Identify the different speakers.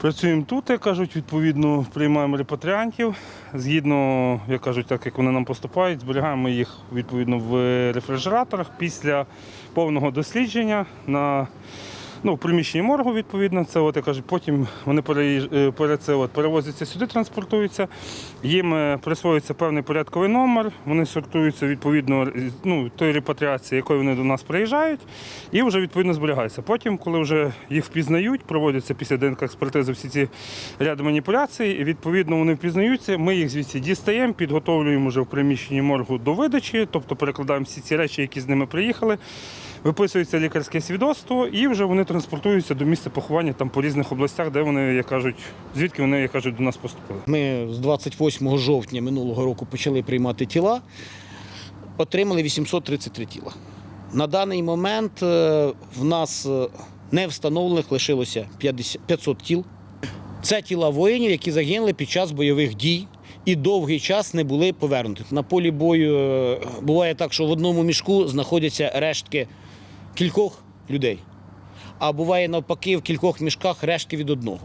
Speaker 1: Працюємо тут, як кажуть, відповідно приймаємо репатріантів. Згідно, як кажуть, так як вони нам поступають, зберігаємо їх відповідно в рефрижераторах після повного дослідження на ну, в приміщенні моргу, відповідно. Це от, як кажуть, потім вони переїж- е, це от, перевозяться сюди, транспортуються. Їм е, присвоюється певний порядковий номер, вони сортуються відповідно е, ну, тої репатріації, якою вони до нас приїжджають, і вже відповідно зберігаються. Потім, коли вже їх впізнають, проводяться після ДНК експертизи всі ці ряди маніпуляцій, і відповідно вони впізнаються. Ми їх звідси дістаємо, підготовлюємо вже в приміщенні моргу до видачі, тобто перекладаємо всі ці речі, які з ними приїхали. Виписується лікарське свідоцтво, і вже вони транспортуються до місця поховання там по різних областях, де вони, як кажуть, звідки вони, як кажуть, до нас поступили.
Speaker 2: Ми з 28 жовтня минулого року почали приймати тіла, отримали 833 тіла. На даний момент е, в нас е, не встановлених лишилося 500 тіл. Це тіла воїнів, які загинули під час бойових дій і довгий час не були повернуті. На полі бою е, буває так, що в одному мішку знаходяться рештки кількох людей. А буває навпаки в кількох мішках рештки від одного.